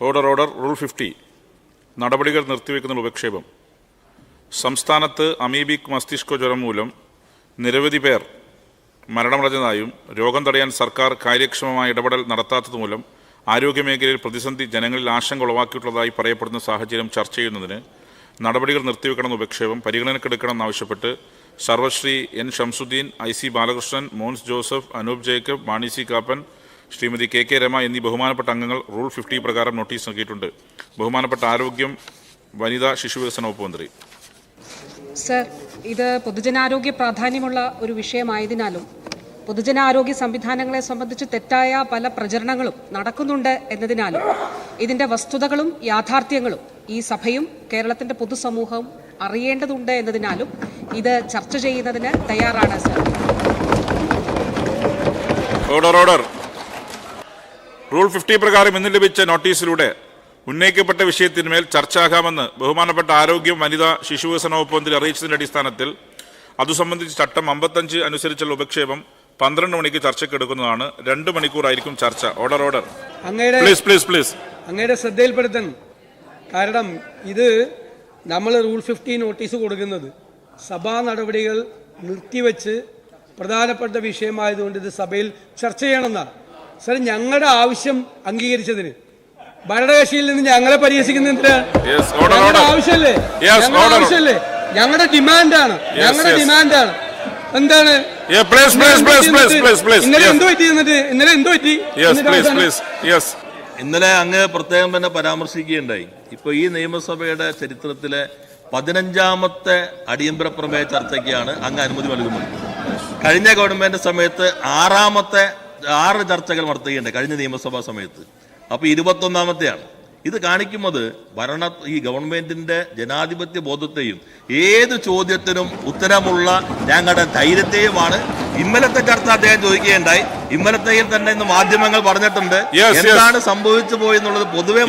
Order order rule fifty നടപടികൾ നിർത്തിവെക്കുന്ന ഉപക്ഷേപം. സംസ്ഥാനത്ത് amoebic മസ്തിഷ്ക ജ്വരം മൂലം നിരവധി പേർ മരണമടഞ്ഞതായും രോഗം തടയാൻ സർക്കാർ കാര്യക്ഷമമായ ഇടപെടൽ നടത്താത്തതുമൂലം ആരോഗ്യമേഖലയിൽ പ്രതിസന്ധി ജനങ്ങളിൽ ആശങ്ക ഉളവാക്കിയിട്ടുള്ളതായി പറയപ്പെടുന്ന സാഹചര്യം ചർച്ച ചെയ്യുന്നതിന് നടപടികൾ നിർത്തിവെക്കണമെന്ന് ഉപക്ഷേപം പരിഗണനക്കെടുക്കണമെന്നാവശ്യപ്പെട്ട് സർവശ്രീ N. Shamsuddin I. C. Balakrishnan Mons Joseph Anoop Jacob Mani C. Kappan Shrimati K K Rama എന്നീ ബഹുമാനപ്പെട്ട അംഗങ്ങൾ റൂൾ ഫിഫ്റ്റി പ്രകാരം നോട്ടീസ് നൽകിയിട്ടുണ്ട്. ബഹുമാനപ്പെട്ട ആരോഗ്യം വനിതാ ശിശുവികസന വകുപ്പ് മന്ത്രി. സർ ഇത് പൊതുജനാരോഗ്യ പ്രാധാന്യമുള്ള ഒരു വിഷയമായതിനാലും പൊതുജനാരോഗ്യ സംവിധാനങ്ങളെ സംബന്ധിച്ച് തെറ്റായ പല പ്രചരണങ്ങളും നടക്കുന്നുണ്ട് എന്നതിനാലും ഇതിന്റെ വസ്തുതകളും യാഥാർത്ഥ്യങ്ങളും ഈ സഭയും കേരളത്തിന്റെ പൊതുസമൂഹവും അറിയേണ്ടതുണ്ട് എന്നതിനാലും ഇത് ചർച്ച ചെയ്യുന്നതിന് തയ്യാറാണ് sir. Order order rule fifty പ്രകാരം ഇന്ന് ലഭിച്ച നോട്ടീസിലൂടെ ഉന്നയിക്കപ്പെട്ട വിഷയത്തിന്മേൽ ചർച്ചയാകാമെന്ന് ബഹുമാനപ്പെട്ട ആരോഗ്യം വനിതാ ശിശുവികസന വകുപ്പ് മന്ത്രി അറിയിച്ചതിന്റെ അടിസ്ഥാനത്തിൽ അതു സംബന്ധിച്ച് ചട്ടം അമ്പത്തഞ്ച് അനുസരിച്ചുള്ള ഉപക്ഷേപം പന്ത്രണ്ട് മണിക്ക് ചർച്ചയ്ക്ക് എടുക്കുന്നതാണ്. രണ്ട് മണിക്കൂറായിരിക്കും ചർച്ച. Order order please please please അങ്ങയുടെ ശ്രദ്ധയിൽപ്പെടുത്തണം കാരണം ഇത് നമ്മൾ റൂൾ ഫിഫ്റ്റി നോട്ടീസ് കൊടുക്കുന്നത്. സഭാ നടപടികൾ നിർത്തിവെച്ച് പ്രധാനപ്പെട്ട വിഷയമായതുകൊണ്ട് ഇത് സഭയിൽ ചർച്ച ചെയ്യണമെന്നാണ്. സാർ ഞങ്ങളുടെ ആവശ്യം അംഗീകരിച്ചതിന്. ഭരണകക്ഷിയിൽ നിന്ന് ഞങ്ങളെ പരിഹസിക്കുന്നതിന് ഞങ്ങളുടെ. ആവശ്യമല്ലേ? ഞങ്ങളുടെ. ആവശ്യമല്ലേ? ഞങ്ങളുടെ ഡിമാൻഡാണ്. ഞങ്ങളുടെ. ഡിമാൻഡാണ്. എന്താണ്? Yeah, please, please, please, please, please, please. ഇന്നലെ എന്തോ പറ്റി എന്നിട്ട്? ഇന്നലെ എന്ത് പറ്റി? ഇന്നലെ അങ്ങ് പ്രത്യേകം തന്നെ പരാമർശിക്കുകയുണ്ടായി. ഇപ്പോൾ ഈ നിയമസഭയുടെ ചരിത്രത്തിലെ പതിനഞ്ചാമത്തെ അടിയന്തര പ്രമേയ ചർച്ചയ്ക്കാണ് അങ്ങ് അനുമതി നൽകുന്നത്. കഴിഞ്ഞ ഗവൺമെന്റ് സമയത്ത് ആറാമത്തെ ആറ് ചർച്ചകൾ നടത്തുകയുണ്ട് കഴിഞ്ഞ നിയമസഭാ സമയത്ത്. അപ്പോൾ ഇരുപത്തൊന്നാമത്തെയാണ്. ഇത് കാണിക്കുന്നത് ഭരണ ഈ ഗവൺമെന്റിന്റെ ജനാധിപത്യ ബോധത്തെയും ഏത് ചോദ്യത്തിനും ഉത്തരമുള്ള ഞങ്ങളുടെ ധൈര്യത്തെയുമാണ്. ഇന്നലത്തെ ചർച്ച അദ്ദേഹം ചോദിക്കുകയുണ്ടായി. ഇന്നലത്തെയും തന്നെ ഇന്ന് മാധ്യമങ്ങൾ പറഞ്ഞിട്ടുണ്ട്. എന്താണ് സംഭവിച്ചു പോയെന്നുള്ളത് പൊതുവെ